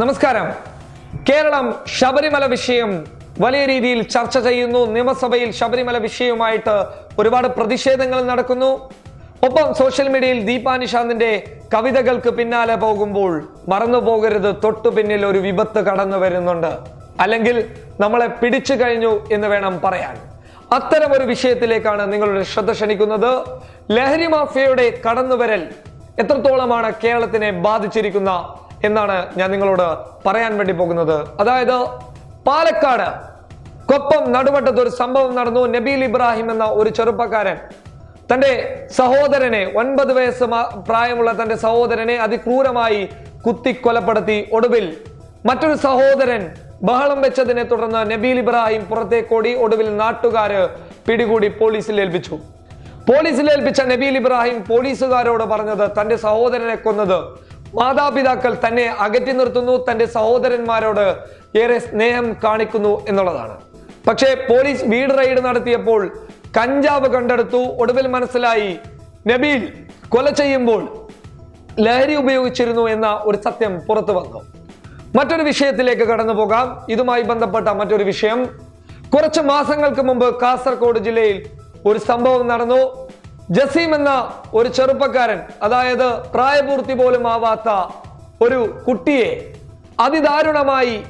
നമസ്കാരം. കേരളം ശബരിമല വിഷയം വലിയ രീതിയിൽ ചർച്ച ചെയ്യുന്നു. നിയമസഭയിൽ ശബരിമല വിഷയവുമായിട്ട് ഒരുപാട് പ്രതിഷേധങ്ങൾ നടക്കുന്നു. ഒപ്പം സോഷ്യൽ മീഡിയയിൽ ദീപാ നിഷാന്തിന്റെ കവിതകൾക്ക് പിന്നാലെ പോകുമ്പോൾ മറന്നു പോകരുത് തൊട്ടു പിന്നിൽ ഒരു വിപത്ത് കടന്നു വരുന്നുണ്ട്. അല്ലെങ്കിൽ നമ്മളെ പിടിച്ചു കഴിഞ്ഞു എന്ന് വേണം പറയാൻ. അത്തരം ഒരു വിഷയത്തിലേക്കാണ് നിങ്ങളുടെ ശ്രദ്ധ ക്ഷണിക്കുന്നത്. ലഹരി മാഫിയയുടെ കടന്നുവരൽ എത്രത്തോളമാണ് കേരളത്തിനെ ബാധിച്ചിരിക്കുന്ന എന്നാണ് ഞാൻ നിങ്ങളോട് പറയാൻ വേണ്ടി പോകുന്നത്. അതായത് പാലക്കാട് കൊപ്പം നടുവട്ടത്ത് ഒരു സംഭവം നടന്നു. നബീൽ ഇബ്രാഹിം എന്ന ഒരു ചെറുപ്പക്കാരൻ തന്റെ സഹോദരനെ ഒൻപത് വയസ്സ് പ്രായമുള്ള തന്റെ സഹോദരനെ അതിക്രൂരമായി കുത്തി കൊലപ്പെടുത്തി ഒടുവിൽ മറ്റൊരു സഹോദരൻ ബഹളം വെച്ചതിനെ തുടർന്ന് നബീൽ ഇബ്രാഹിം പുറത്തേക്കോടി. ഒടുവിൽ നാട്ടുകാര് പിടികൂടി പോലീസിൽ ഏൽപ്പിച്ചു. പോലീസിൽ ഏൽപ്പിച്ച നബീൽ ഇബ്രാഹിം പോലീസുകാരോട് പറഞ്ഞത് തന്റെ സഹോദരനെ കൊന്നത് മാതാപിതാക്കൾ തന്നെ അകറ്റി നിർത്തുന്നു തന്റെ സഹോദരന്മാരോട് ഏറെ സ്നേഹം കാണിക്കുന്നു എന്നുള്ളതാണ്. പക്ഷേ പോലീസ് വീട് റെയ്ഡ് നടത്തിയപ്പോൾ കഞ്ചാവ് കണ്ടെടുത്തു. ഒടുവിൽ മനസ്സിലായി നബീൽ കൊല ചെയ്യുമ്പോൾ ലഹരി ഉപയോഗിച്ചിരുന്നു എന്ന ഒരു സത്യം പുറത്തു വന്നു. മറ്റൊരു വിഷയത്തിലേക്ക് കടന്നു പോകാം. ഇതുമായി ബന്ധപ്പെട്ട മറ്റൊരു വിഷയം. കുറച്ച് മാസങ്ങൾക്ക് മുമ്പ് കാസർഗോഡ് ജില്ലയിൽ ഒരു സംഭവം നടന്നു. ജസീം എന്ന ഒരു ചെറുപ്പക്കാരൻ അതായത് പ്രായപൂർത്തി പോലും ആവാത്ത ഒരു കുട്ടിയെ അതിദാരുണമായി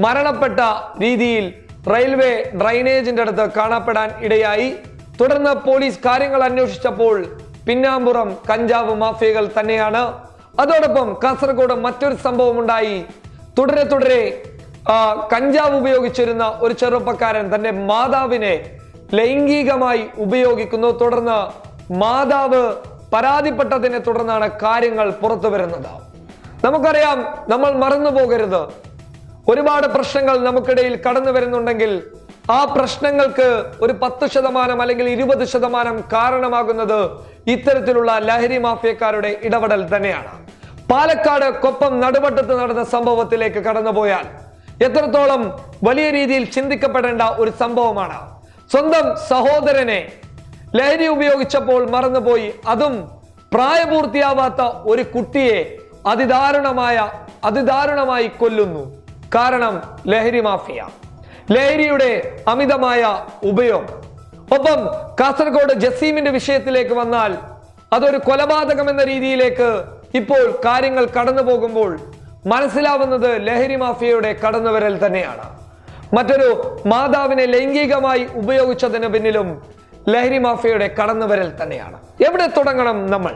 മരണപ്പെട്ട രീതിയിൽ റെയിൽവേ ഡ്രൈനേജിന്റെ അടുത്ത് കാണപ്പെടാൻ ഇടയായി. തുടർന്ന് പോലീസ് കാര്യങ്ങൾ അന്വേഷിച്ചപ്പോൾ പിന്നാമ്പുറം കഞ്ചാവ് മാഫിയകൾ തന്നെയാണ്. അതോടൊപ്പം കാസർഗോഡ് മറ്റൊരു സംഭവം ഉണ്ടായി തുടരെ തുടരെ കഞ്ചാവ് ഉപയോഗിച്ചിരുന്ന ഒരു ചെറുപ്പക്കാരൻ തന്റെ മാതാവിനെ ലൈംഗികമായി ഉപയോഗിക്കുന്നു. തുടർന്ന് മാതാവ് പരാതിപ്പെട്ടതിനെ തുടർന്നാണ് കാര്യങ്ങൾ പുറത്തു വരുന്നത്. നമുക്കറിയാം നമ്മൾ മറന്നു പോകരുത്. ഒരുപാട് പ്രശ്നങ്ങൾ നമുക്കിടയിൽ കടന്നു വരുന്നുണ്ടെങ്കിൽ ആ പ്രശ്നങ്ങൾക്ക് ഒരു പത്ത് ശതമാനം അല്ലെങ്കിൽ ഇരുപത് ശതമാനം കാരണമാകുന്നത് ഇത്തരത്തിലുള്ള ലഹരി മാഫിയക്കാരുടെ ഇടപെടൽ തന്നെയാണ്. പാലക്കാട് കൊപ്പം നടുവട്ടത്ത് നടന്ന സംഭവത്തിലേക്ക് കടന്നുപോയാൽ എത്രത്തോളം വലിയ രീതിയിൽ ചിന്തിക്കപ്പെടേണ്ട ഒരു സംഭവമാണ്. സ്വന്തം സഹോദരനെ ലഹരി ഉപയോഗിച്ചപ്പോൾ മറന്നുപോയി. അതും പ്രായപൂർത്തിയാവാത്ത ഒരു കുട്ടിയെ അതിദാരുണമായ അതിദാരുണമായി കൊല്ലുന്നു. കാരണം ലഹരി മാഫിയ. ലഹരിയുടെ അമിതമായ ഉപയോഗം. ഒപ്പം കാസർഗോഡ് ജസീമിന്റെ വിഷയത്തിലേക്ക് വന്നാൽ അതൊരു കൊലപാതകം എന്ന രീതിയിലേക്ക് ഇപ്പോൾ കാര്യങ്ങൾ കടന്നു പോകുമ്പോൾ മനസ്സിലാവുന്നത് ലഹരി മാഫിയയുടെ കടന്നുവരൽ തന്നെയാണ്. മറ്റൊരു മാതാവിനെ ലൈംഗികമായി ഉപയോഗിച്ചതിന് പിന്നിലും ലഹരി മാഫിയയുടെ കടന്നുവരൽ തന്നെയാണ്. എവിടെ തുടങ്ങണം നമ്മൾ?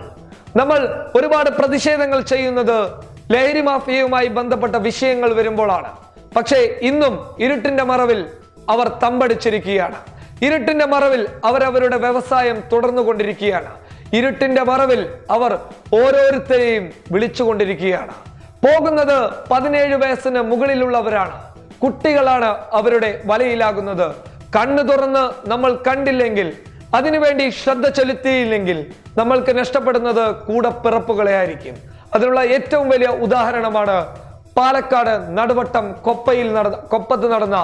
നമ്മൾ ഒരുപാട് പ്രതിഷേധങ്ങൾ ചെയ്യുന്നത് ലഹരി മാഫിയയുമായി ബന്ധപ്പെട്ട വിഷയങ്ങൾ വരുമ്പോഴാണ്. പക്ഷേ ഇന്നും ഇരുട്ടിന്റെ മറവിൽ അവർ തമ്പടിച്ചിരിക്കുകയാണ്. ഇരുട്ടിന്റെ മറവിൽ അവരവരുടെ വ്യവസായം തുടർന്നുകൊണ്ടിരിക്കുകയാണ്. ഇരുട്ടിന്റെ മറവിൽ അവർ ഓരോരുത്തരെയും വിളിച്ചുകൊണ്ടിരിക്കുകയാണ്. പോകുന്നത് പതിനേഴ് വയസ്സിന് മുകളിലുള്ളവരാണ്. കുട്ടികളാണ് അവരുടെ വലയിലാകുന്നത്. കണ്ണു തുറന്ന് നമ്മൾ കണ്ടില്ലെങ്കിൽ അതിനുവേണ്ടി ശ്രദ്ധ ചെലുത്തിയില്ലെങ്കിൽ നമ്മൾക്ക് നഷ്ടപ്പെടുന്നത് കൂടപ്പിറപ്പുകളെ ആയിരിക്കും. അതിനുള്ള ഏറ്റവും വലിയ ഉദാഹരണമാണ് പാലക്കാട് നടുവട്ടം കൊപ്പയിൽ നടന്ന കൊപ്പത്ത് നടന്ന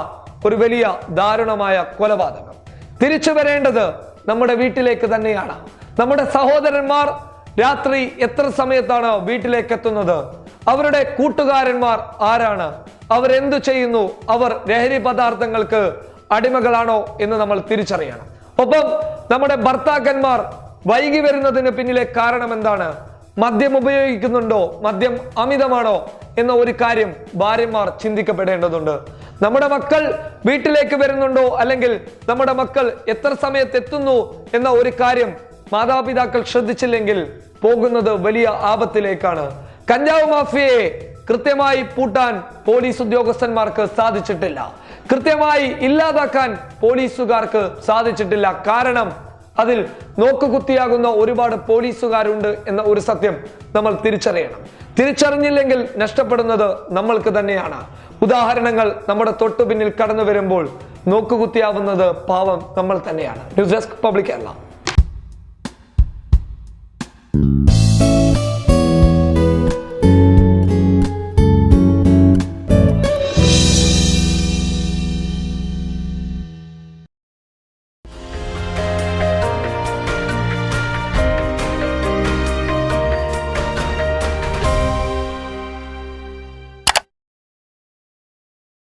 ഒരു വലിയ ദാരുണമായ കൊലപാതകം. തിരിച്ചു വരേണ്ടത് നമ്മുടെ വീട്ടിലേക്ക് തന്നെയാണ്. നമ്മുടെ സഹോദരന്മാർ രാത്രി എത്ര സമയത്താണ് വീട്ടിലേക്ക് എത്തുന്നത്? അവരുടെ കൂട്ടുകാരന്മാർ ആരാണ്? അവരെന്തു ചെയ്യുന്നു? അവർ ലഹരി പദാർത്ഥങ്ങൾക്ക് അടിമകളാണോ എന്ന് നമ്മൾ തിരിച്ചറിയണം. ഒപ്പം നമ്മുടെ ഭർത്താക്കന്മാർ വൈകി വരുന്നതിന് പിന്നിലെ കാരണം എന്താണ്? മദ്യം ഉപയോഗിക്കുന്നുണ്ടോ? മദ്യം അമിതമാണോ? എന്ന ഒരു കാര്യം ഭാര്യമാർ ചിന്തിക്കപ്പെടേണ്ടതുണ്ട്. നമ്മുടെ മക്കൾ വീട്ടിലേക്ക് വരുന്നുണ്ടോ? അല്ലെങ്കിൽ നമ്മുടെ മക്കൾ എത്ര സമയത്ത് എത്തുന്നു എന്ന ഒരു കാര്യം മാതാപിതാക്കൾ ശ്രദ്ധിച്ചില്ലെങ്കിൽ പോകുന്നത് വലിയ ആപത്തിലേക്കാണ്. കഞ്ചാവ് മാഫിയയെ കൃത്യമായി പൂട്ടാൻ പോലീസ് ഉദ്യോഗസ്ഥന്മാർക്ക് സാധിച്ചിട്ടില്ല. കൃത്യമായി ഇല്ലാതാക്കാൻ പോലീസുകാർക്ക് സാധിച്ചിട്ടില്ല. കാരണം അതിൽ നോക്കുകുത്തിയാകുന്ന ഒരുപാട് പോലീസുകാരുണ്ട് എന്ന ഒരു സത്യം നമ്മൾ തിരിച്ചറിയണം. തിരിച്ചറിഞ്ഞില്ലെങ്കിൽ നഷ്ടപ്പെടുന്നത് നമ്മൾക്ക് തന്നെയാണ്. ഉദാഹരണങ്ങൾ നമ്മുടെ തൊട്ടു പിന്നിൽ കടന്നു വരുമ്പോൾ നോക്കുകുത്തിയാവുന്നത് പാവം നമ്മൾ തന്നെയാണ്. News desk public Kerala.